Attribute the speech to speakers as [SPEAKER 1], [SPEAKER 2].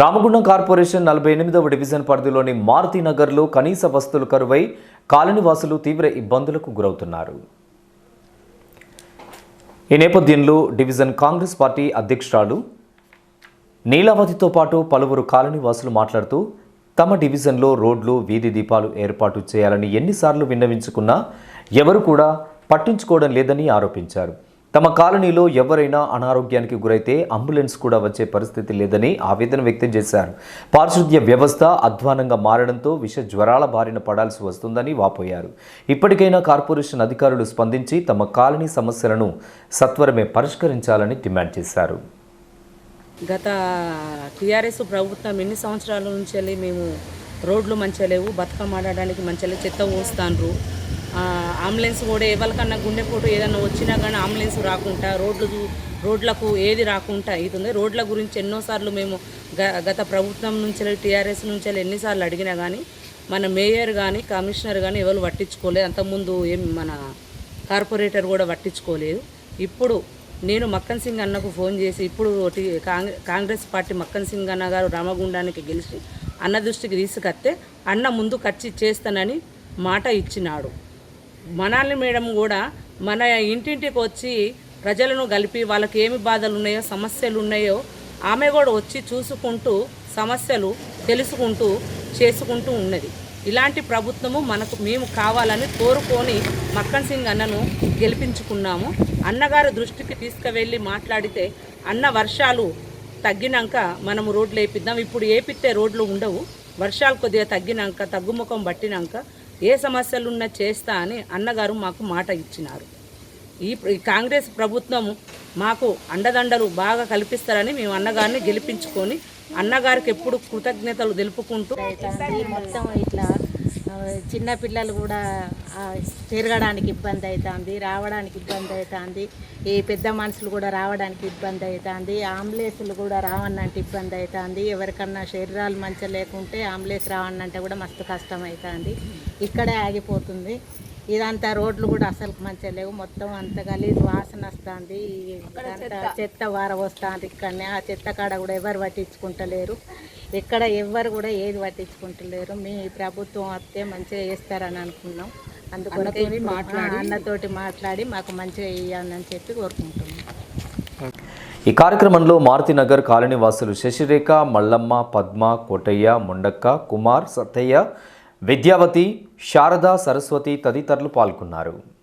[SPEAKER 1] Ramagundam corporation నలభై ఎనిమిదవ division పరిధిలోని మారుతి నగర్లో కనీస వస్తువులు కరువై కాలనీవాసులు తీవ్ర ఇబ్బందులకు గురవుతున్నారు. ఈ నేపథ్యంలో డివిజన్ కాంగ్రెస్ పార్టీ అధ్యక్షురాలు నీలావతితో పాటు పలువురు కాలనీవాసులు మాట్లాడుతూ తమ డివిజన్లో రోడ్లు వీధి దీపాలు ఏర్పాటు చేయాలని ఎన్నిసార్లు విన్నవించుకున్నా ఎవరు కూడా పట్టించుకోవడం లేదని ఆరోపించారు. తమ కాలనీలో ఎవరైనా అనారోగ్యానికి గురైతే అంబులెన్స్ కూడా వచ్చే పరిస్థితి లేదని ఆవేదన వ్యక్తం చేశారు. పారిశుద్ధ్య వ్యవస్థ అధ్వానంగా మారడంతో విష జ్వరాల బారిన పడాల్సి వస్తుందని వాపోయారు. ఇప్పటికైనా కార్పొరేషన్ అధికారులు స్పందించి తమ కాలనీ సమస్యలను సత్వరమే పరిష్కరించాలని డిమాండ్ చేశారు.
[SPEAKER 2] గత టీఆర్ఎస్ ప్రభుత్వం ఎన్ని సంవత్సరాల నుంచి మేము రోడ్లు మంచిగా లేవు బతుకమ్మ ఆడడానికి మంచిగా లేవు, చెత్త పోస్తాండ్రు. అంబులెన్స్ కూడా ఎవరికన్నా గుండెపోటు ఏదైనా వచ్చినా కానీ అంబులెన్స్ రాకుండా రోడ్లు రోడ్లకు ఏది రాకుండా అవుతుంది రోడ్ల గురించి ఎన్నోసార్లు మేము గ గత ప్రభుత్వం నుంచి వెళ్ళి టీఆర్ఎస్ నుంచి వెళ్ళి ఎన్నిసార్లు అడిగినా కానీ మన మేయర్ కానీ కమిషనర్ కానీ ఎవరు పట్టించుకోలేదు అంతకుముందు ఏం మన కార్పొరేటర్ కూడా పట్టించుకోలేదు. ఇప్పుడు నేను మక్కన్ సింగ్ అన్నకు ఫోన్ చేసి ఇప్పుడు కాంగ్రె- కాంగ్రెస్ పార్టీ మక్కన్ సింగ్ అన్న గారు రామగుండానికి గెలిచి అన్న దృష్టికి తీసుకొస్తే అన్న ముందు ఖర్చు చేస్తానని మాట ఇచ్చినాడు. మనాలి మేడం కూడా మన ఇంటింటికి వచ్చి ప్రజలను కలిపి వాళ్ళకి ఏమి బాధలు ఉన్నాయో సమస్యలు ఉన్నాయో ఆమె కూడా వచ్చి చూసుకుంటూ సమస్యలు తెలుసుకుంటూ చేసుకుంటూ ఉన్నది. ఇలాంటి ప్రభుత్వము మనకు మేము కావాలని కోరుకొని మక్కన్ సింగ్ అన్నను గెలిపించుకున్నాము. అన్నగారి దృష్టికి తీసుకువెళ్ళి మాట్లాడితే అన్న వర్షాలు తగ్గినాక మనము రోడ్లు వేపిద్దాం. ఇప్పుడు వేపిస్తే రోడ్లు ఉండవు. వర్షాలు కొద్దిగా తగ్గినాక తగ్గుముఖం పట్టినాక ఏ సమస్యలు ఉన్నా చేస్తా అని అన్నగారు మాకు మాట ఇచ్చినారు. ఈ కాంగ్రెస్ ప్రభుత్వం మాకు అండదండలు బాగా కల్పిస్తారని మేము అన్నగారిని గెలిపించుకొని అన్నగారికి ఎప్పుడు కృతజ్ఞతలు తెలుపుకుంటూ
[SPEAKER 3] మొత్తం ఇట్లా చిన్న పిల్లలు కూడా తిరగడానికి ఇబ్బంది అవుతుంది రావడానికి ఇబ్బంది అవుతుంది ఈ పెద్ద మనుషులు కూడా రావడానికి ఇబ్బంది అవుతుంది ఆంబులెన్స్లు కూడా రావన్నంటే ఇబ్బంది అవుతుంది ఎవరికన్నా శరీరాలు మంచిగా లేకుంటే అంబులెన్స్ రావన్నంటే కూడా మస్తు కష్టం అవుతుంది ఇక్కడే ఆగిపోతుంది. ఇదంతా రోడ్లు కూడా అసలు మంచిగా లేవు. మొత్తం అంత గలీజ్ వాసన వస్తుంది. చెత్త వార వస్తుంది ఇక్కడనే. ఆ చెత్త కాడ కూడా ఎవరు పట్టించుకుంటలేరు. ఇక్కడ ఎవ్వరు కూడా ఏది పట్టించుకుంటలేరు. మీ ప్రభుత్వం వస్తే మంచిగా చేస్తారని అనుకున్నాం. అందుకొరకు మాట్లాడి. అన్నతోటి మాట్లాడి మాకు మంచిగా ఇవ్వాలని చెప్పి కోరుకుంటున్నాం.
[SPEAKER 1] ఈ కార్యక్రమంలో మారుతినగర్ కాలనీ వాసులు శశిరేఖ మల్లమ్మ పద్మ కోటయ్య ముండక్క కుమార్ సత్తయ్య విద్యావతి శారద సరస్వతి తదితరులు పాల్గొన్నారు.